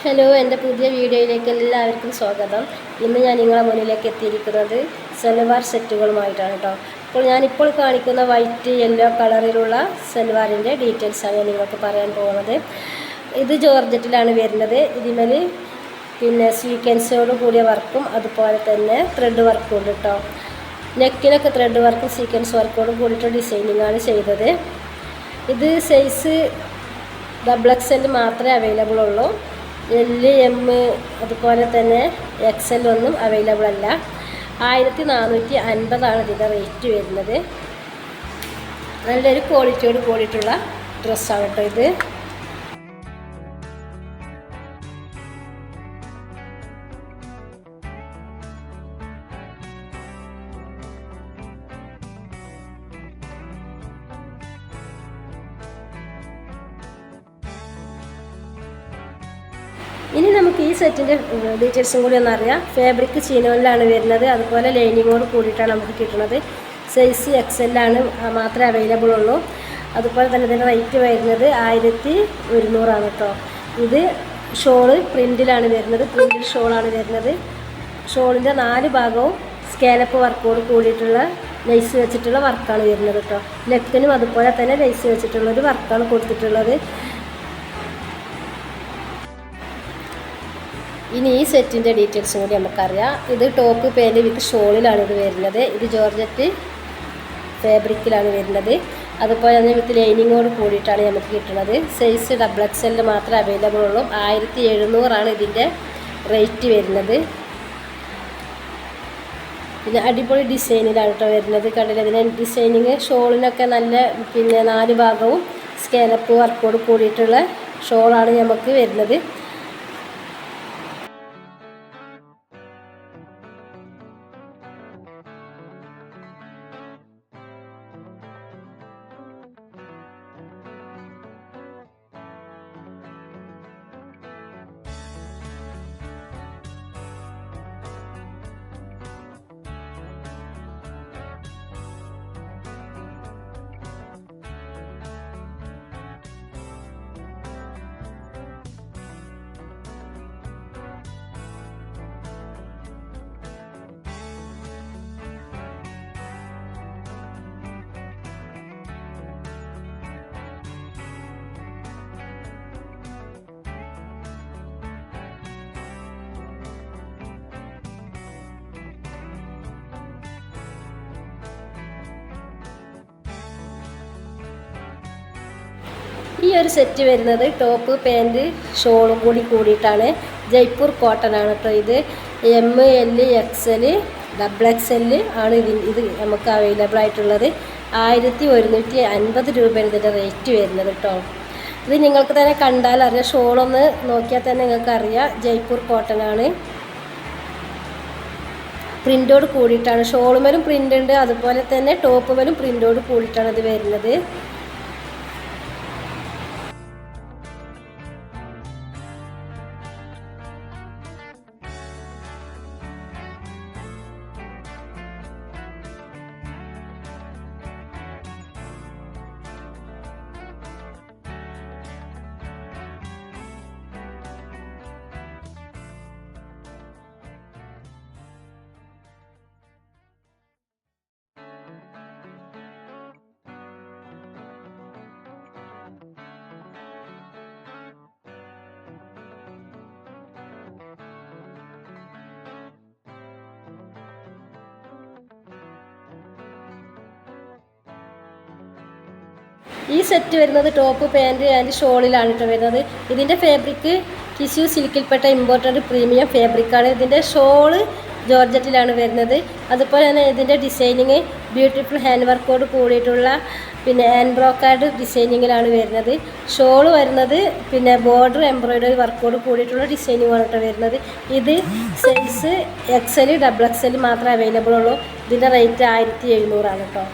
Hello എന്റെ പുതിയ വീഡിയോയിലേക്ക് എല്ലാവർക്കും സ്വാഗതം. ഇന്ന് ഞാൻ നിങ്ങളെ മുന്നിലേക്ക് എത്തിയിരിക്കുന്നത് സെൽവാർ സെറ്റുകളുമായിട്ടാണ് കേട്ടോ. അപ്പോൾ ഞാനിപ്പോൾ കാണിക്കുന്ന വൈറ്റ് യെല്ലോ കളറിലുള്ള സൽവാറിന്റെ ഡീറ്റെയിൽസാണ് ഞാൻ നിങ്ങൾക്ക് പറയാൻ പോകുന്നത്. ഇത് ജോർജറ്റിലാണ് വരുന്നത്. ഇതിമേൽ പിന്നെ സീക്വൻസോട് കൂടിയ വർക്കും അതുപോലെ തന്നെ ത്രെഡ് വർക്കും ഉണ്ട് കേട്ടോ. നെക്കിനൊക്കെ ത്രെഡ് വർക്കും സീക്വൻസ് വർക്കോടും കൂടിയിട്ട് ഡിസൈനിങ് ആണ് ചെയ്തത്. ഇത് സൈസ് ഡബിൾ എക്സ് എൽ മാത്രമേ അവൈലബിൾ ഉള്ളൂ. എൽ എം അതുപോലെ തന്നെ എക്സൽ ഒന്നും അവൈലബിൾ അല്ല. ആയിരത്തി നാനൂറ്റി അൻപതാണ് ഇതിന്റെ റേറ്റ് വരുന്നത്. നല്ലൊരു ക്വാളിറ്റിയോട് കൂടിയിട്ടുള്ള ഡ്രസ്സാണ് കേട്ടോ ഇത്. ഇനി നമുക്ക് ഈ സെറ്റിന്റെ ഡീറ്റെയിൽസും കൂടി ഒന്ന് അറിയാം. ഫാബ്രിക് ചീനോലിലാണ് വരുന്നത്. അതുപോലെ ലൈനിങ്ങോട് കൂടിയിട്ടാണ് നമുക്ക് കിട്ടുന്നത്. സൈസ് എക്സ് എല്ലാണ് മാത്രമേ അവൈലബിൾ ഉള്ളൂ. അതുപോലെ തന്നെ ഇതിന്റെ റേറ്റ് വരുന്നത് ആയിരത്തി ഒരുന്നൂറാണ് കേട്ടോ. ഇത് ഷോൾ പ്രിന്റിലാണ് വരുന്നത്. പ്രിന്റിൽ ഷോളാണ് വരുന്നത്. ഷോളിന്റെ നാല് ഭാഗവും സ്കാലപ്പ് വർക്കോട് കൂടിയിട്ടുള്ള ലൈസ് വെച്ചിട്ടുള്ള വർക്കാണ് വരുന്നത് കേട്ടോ. ലെക്കിനും അതുപോലെ തന്നെ ലൈസ് വെച്ചിട്ടുള്ളൊരു വർക്കാണ് കൊടുത്തിട്ടുള്ളത്. ഇനി ഈ സെറ്റിന്റെ ഡീറ്റെയിൽസും കൂടി നമുക്കറിയാം. ഇത് ടോപ്പ് പേന്റ് വിത്ത് ഷോളിലാണ് ഇത് വരുന്നത്. ഇത് ജോർജറ്റ് ഫാബ്രിക്കിലാണ് വരുന്നത്. അതുപോലെ തന്നെ വിത്ത് ലൈനിങ്ങോട് കൂടിയിട്ടാണ് നമുക്ക് കിട്ടുന്നത്. സൈസ് ഡബിൾ എക്സ് എല്ലിൽ മാത്രമേ അവൈലബിൾ ഉള്ളൂ. ആയിരത്തി എഴുന്നൂറാണ് ഇതിന്റെ റേറ്റ് വരുന്നത്. പിന്നെ അടിപൊളി ഡിസൈനിലാണ് കേട്ടോ വരുന്നത്. കണ്ടില്ല? ഇതിന് ഡിസൈനിങ് ഷോളിനൊക്കെ നല്ല പിന്നെ നാല് ഭാഗവും സ്കേലപ്പ് വർക്കോട് കൂടിയിട്ടുള്ള ഷോളാണ് നമുക്ക് വരുന്നത്. ഈ ഒരു സെറ്റ് വരുന്നത് ടോപ്പ് പാന്റ് ഷോളും കൂടി കൂടിയിട്ടാണ്. ജയ്പൂർ കോട്ടൺ ആണ് കേട്ടോ ഇത്. M L X L double X L ആണ് ഇതിന് ഇത് നമുക്ക് അവൈലബിൾ ആയിട്ടുള്ളത്. ആയിരത്തി ഒരുന്നൂറ്റി അൻപത് രൂപയാണ് ഇതിന്റെ റേറ്റ് വരുന്നത് കേട്ടോ ഇത് നിങ്ങൾക്ക് തന്നെ കണ്ടാൽ അറിയാം. ഷോളൊന്ന് നോക്കിയാൽ തന്നെ നിങ്ങൾക്ക് അറിയാം. ജയ്പൂർ കോട്ടൺ ആണ്. പ്രിന്റോട് കൂടിയിട്ടാണ്. ഷോളുമേലും പ്രിന്റ് ഉണ്ട്. അതുപോലെ തന്നെ ടോപ്പുമേലും പ്രിന്റോട് കൂടിയിട്ടാണ് ഇത് വരുന്നത്. ഈ സെറ്റ് വരുന്നത് ടോപ്പ് പാന്റ് ആൻഡ് ഷോളിലാണ് കേട്ടോ വരുന്നത്. ഇതിന്റെ ഫാബ്രിക്ക് കിസ്യു സിൽക്കിൽപ്പെട്ട ഇമ്പോർട്ടന്റ് പ്രീമിയം ഫാബ്രിക്കാണ് ഇതിന്റെ ഷോൾ ജോർജറ്റിലാണ് വരുന്നത്. അതുപോലെ തന്നെ ഇതിന്റെ ഡിസൈനിങ് ബ്യൂട്ടിഫുൾ ഹാൻഡ് വർക്കോട് കൂടിയിട്ടുള്ള പിന്നെ ഹാൻഡ് ബ്രോക്കാർഡ് ഡിസൈനിങ്ങിലാണ് വരുന്നത്. ഷോൾ വരുന്നത് പിന്നെ ബോർഡർ എംബ്രോയിഡറി വർക്കോട് കൂടിയിട്ടുള്ള ഡിസൈനിങ്ങാണ് കേട്ടോ വരുന്നത്. ഇത് സൈസ് എക്സൽ ഡബിൾ എക്സൽ മാത്രമേ അവൈലബിൾ ഉള്ളൂ. ഇതിന്റെ റേറ്റ് ആയിരത്തി എഴുന്നൂറാണ് കേട്ടോ